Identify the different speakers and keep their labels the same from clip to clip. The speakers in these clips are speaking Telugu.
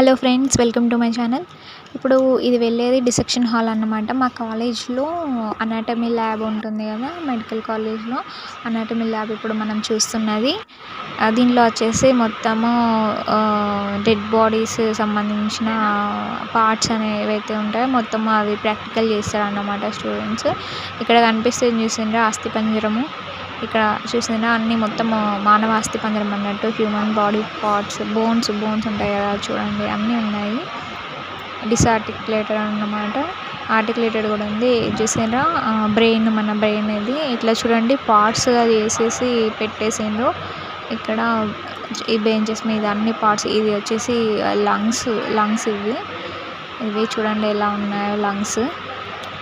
Speaker 1: Hello friends welcome to my channel. ఇప్పుడు ఇది వెళ్ళేది డిసెక్షన్ హాల్ అన్నమాట. మా కాలేజ్లో అనాటమీ ల్యాబ్ ఉంటుంది కదా మెడికల్ కాలేజ్లో అనాటమీ ల్యాబ్ ఇప్పుడు మనం చూస్తున్నది. దీనిలో వచ్చేసి మొత్తము డెడ్ బాడీస్ సంబంధించిన పార్ట్స్ అనేవి అయితే ఉంటాయో మొత్తం అవి ప్రాక్టికల్ చేస్తారు అన్నమాట స్టూడెంట్స్ ఇక్కడ కనిపిస్తుంది చూసిండ్రా అస్థిపంజరము ఇక్కడ చూసిన అన్ని మొత్తం మానవ అస్థిపంజరం అన్నట్టు human body parts bones bones ఉంటాయి కదా చూడండి అన్నీ ఉన్నాయి. డిసార్టికులేటెడ్ అన్నమాట. ఆర్టికులేటెడ్ కూడా ఉంది. చూసారా బ్రెయిన్ మన బ్రెయిన్ ఇది. ఇట్లా చూడండి పార్ట్స్గా చేసేసి పెట్టేసిండ్రు. ఇక్కడ ఈ బెంచెస్ మీద అన్ని పార్ట్స్ ఇది వచ్చేసి లంగ్స్ లంగ్స్ ఇవి. ఇవి చూడండి ఎలా ఉన్నాయో లంగ్స్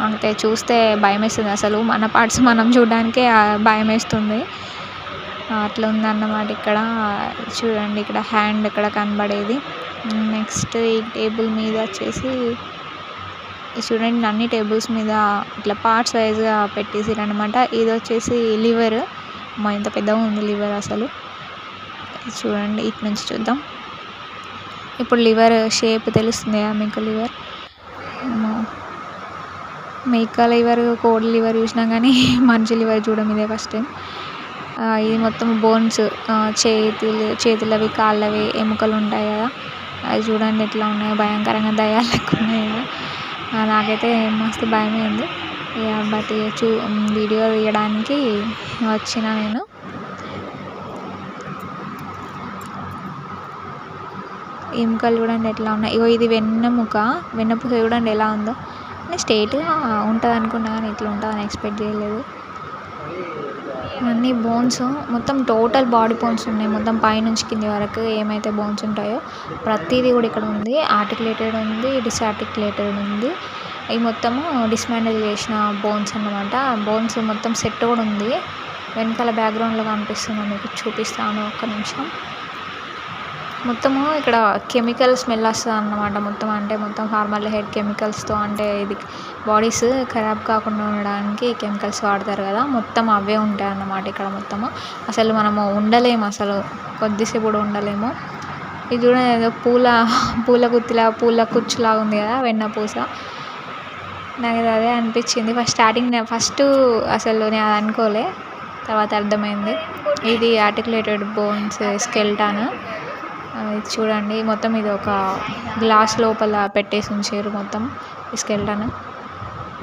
Speaker 1: అంతే చూస్తే భయం వేస్తుంది అసలు మన పార్ట్స్ మనం చూడడానికే భయం వేస్తుంది అట్లా ఉందన్నమాట ఇక్కడ. చూడండి ఇక్కడ హ్యాండ్ ఇక్కడ కనబడేది. నెక్స్ట్ ఈ టేబుల్ మీద వచ్చేసి చూడండి అన్ని టేబుల్స్ మీద ఇట్లా పార్ట్స్ వైజ్గా పెట్టేసారు అనమాట ఇది వచ్చేసి లివర్ మా ఇంత పెద్దగా ఉంది లివర్ అసలు. చూడండి ఇటు నుంచి చూద్దాం. ఇప్పుడు లివర్ షేప్ తెలుస్తుంది మీకు లివర్ మేక లివర్ కోడి లివర్ చూసినా కానీ మనిషి లివర్ చూడడం ఇదే ఫస్ట్ టైం. ఇది మొత్తం బోన్స్ చేతులు చేతులవి కాళ్ళవి ఎముకలు ఉంటాయి కదా. అవి చూడండి ఎట్లా ఉన్నాయో భయంకరంగా దయ్యాలు లెక్క ఉన్నాయి. కదా నాకైతే మస్తు భయమైంది. ఇక బట్ చూ వీడియో తీయడానికి వచ్చిన నేను. ఎముకలు చూడండి ఎట్లా ఉన్నాయి. ఇగో ఇది వెన్నెముక. వెన్నెముక చూడండి ఎలా ఉందో. నేను స్టేట్గా ఉంటుంది అనుకున్నా కానీ ఇట్లా ఉంటుందని ఎక్స్పెక్ట్ చేయలేదు. అన్నీ బోన్స్ మొత్తం టోటల్ బాడీ బోన్స్ ఉన్నాయి. మొత్తం పైనుంచి కింది వరకు ఏమైతే బోన్స్ ఉంటాయో ప్రతిదీ కూడా ఇక్కడ ఉంది. ఆర్టికులేటెడ్ ఉంది డిస్ఆర్టికులేటెడ్ ఉంది. ఇవి మొత్తము డిస్మాండిల్ చేసిన బోన్స్ అన్నమాట. బోన్స్ మొత్తం సెట్ కూడా ఉంది. వెనకాల బ్యాక్గ్రౌండ్లో కనిపిస్తుంది. మీకు చూపిస్తాను ఒక్క నిమిషం. మొత్తము ఇక్కడ కెమికల్ స్మెల్ వస్తుంది అన్నమాట. మొత్తం అంటే మొత్తం ఫార్మల్ హెడ్ కెమికల్స్తో అంటే ఇది బాడీస్ ఖరాబ్ కాకుండా ఉండడానికి కెమికల్స్ వాడతారు కదా మొత్తం అవే ఉంటాయి అన్నమాట ఇక్కడ మొత్తము. అసలు మనము ఉండలేము అసలు కొద్దిసేపు కూడా ఉండలేము. ఇది కూడా ఏదో పూల పూల గుత్తిలా పూల కుచ్చులాగా ఉంది కదా వెన్నపూస నాకు అదే అనిపించింది. ఫస్ట్ స్టార్టింగ్ ఫస్ట్ అసలు నేను అది అనుకోలే. తర్వాత అర్థమైంది. ఇది ఆర్టికులేటెడ్ బోన్స్ స్కెల్టాను ఇది చూడండి. మొత్తం ఇది ఒక గ్లాస్ లోపల పెట్టేసి ఉంచారు మొత్తం ఈ స్కెల్టన్.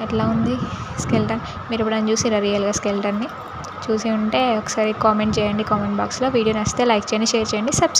Speaker 1: ఎట్లా ఉంది స్కెల్టన్? మీరు ఎప్పుడైనా చూసిరా రియల్గా స్కెల్టన్ని? చూసి ఉంటే ఒకసారి కామెంట్ చేయండి కామెంట్ బాక్స్లో. వీడియో నచ్చితే లైక్ చేయండి షేర్ చేయండి సబ్స్క్రైబ్